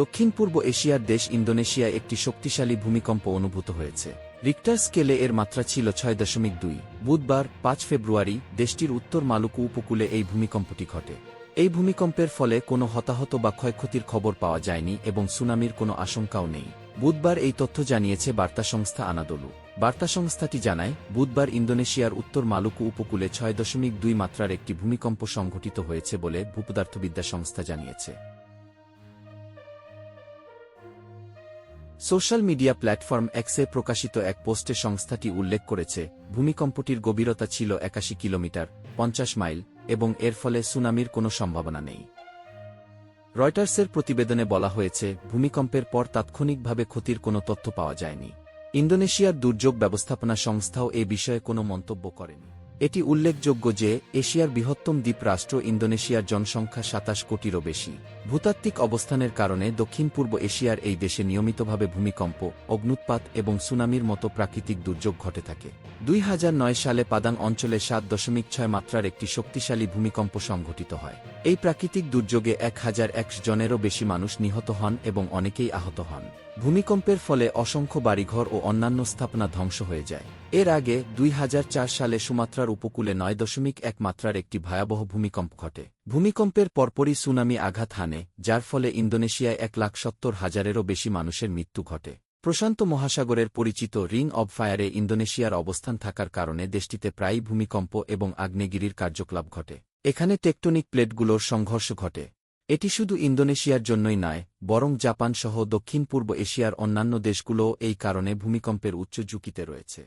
দক্ষিণ পূর্ব এশিয়ার দেশ ইন্দোনেশিয়ায় একটি শক্তিশালী ভূমিকম্প অনুভূত হয়েছে। রিক্টার স্কেলে এর মাত্রা ছিল ছয় দশমিক দুই। বুধবার, পাঁচ ফেব্রুয়ারি, দেশটির উত্তর মালুকু উপকূলে এই ভূমিকম্পটি ঘটে। এই ভূমিকম্পের ফলে কোনো হতাহত বা ক্ষয়ক্ষতির খবর পাওয়া যায়নি এবং সুনামির কোনো আশঙ্কাও নেই। বুধবার এই তথ্য জানিয়েছে বার্তা সংস্থা আনাদোলু। বার্তা সংস্থাটি জানায়, বুধবার ইন্দোনেশিয়ার উত্তর মালুকু উপকূলে ছয় দশমিক দুই মাত্রার একটি ভূমিকম্প সংঘটিত হয়েছে বলে ভূপদার্থবিদ্যা সংস্থা জানিয়েছে। সোশ্যাল মিডিয়া প্ল্যাটফর্ম এক্সে প্রকাশিত এক পোস্টে সংস্থাটি উল্লেখ করেছে, ভূমিকম্পটির গভীরতা ছিল একাশি কিলোমিটার, পঞ্চাশ মাইল, এবং এর ফলে সুনামির কোনো সম্ভাবনা নেই। রয়টার্সের প্রতিবেদনে বলা হয়েছে, ভূমিকম্পের পর তাৎক্ষণিকভাবে ক্ষতির কোনো তথ্য পাওয়া যায়নি। ইন্দোনেশিয়ার দুর্যোগ ব্যবস্থাপনা সংস্থাও এ বিষয়ে কোনো মন্তব্য করেনি। এটি উল্লেখযোগ্য যে, এশিয়ার বৃহত্তম দ্বীপ রাষ্ট্র ইন্দোনেশিয়ার জনসংখ্যা সাতাশ কোটিরও বেশি। ভূতাত্ত্বিক অবস্থানের কারণে দক্ষিণ পূর্ব এশিয়ার এই দেশে নিয়মিতভাবে ভূমিকম্প, অগ্নুৎপাত এবং সুনামির মতো প্রাকৃতিক দুর্যোগ ঘটে থাকে। দুই হাজার নয় সালে পাদাং অঞ্চলে সাত দশমিক ছয় মাত্রার একটি শক্তিশালী ভূমিকম্প সংঘটিত হয়। এই প্রাকৃতিক দুর্যোগে এক হাজার এক জনেরও বেশি মানুষ নিহত হন এবং অনেকেই আহত হন। ভূমিকম্পের ফলে অসংখ্য বাড়িঘর ও অন্যান্য স্থাপনা ধ্বংস হয়ে যায়। এর আগে দুই হাজার চার সালে সুমাত্রার উপকূলে নয় দশমিক এক মাত্রার একটি ভয়াবহ ভূমিকম্প ঘটে। ভূমিকম্পের পরপরই সুনামি আঘাত হানে, যার ফলে ইন্দোনেশিয়ায় এক লাখ সত্তর হাজারেরও বেশি মানুষের মৃত্যু ঘটে। প্রশান্ত মহাসাগরের পরিচিত রিং অব ফায়ারে ইন্দোনেশিয়ার অবস্থান থাকার কারণে দেশটিতে প্রায়ই ভূমিকম্প এবং আগ্নেয়গিরির কার্যকলাপ ঘটে। এখানে টেকটনিক প্লেটগুলোর সংঘর্ষ ঘটে। এটি শুধু ইন্দোনেশিয়ার জন্যই নয়, বরং জাপান সহ দক্ষিণ পূর্ব এশিয়ার অন্যান্য দেশগুলোও এই কারণে ভূমিকম্পের উচ্চ ঝুঁকিতে রয়েছে।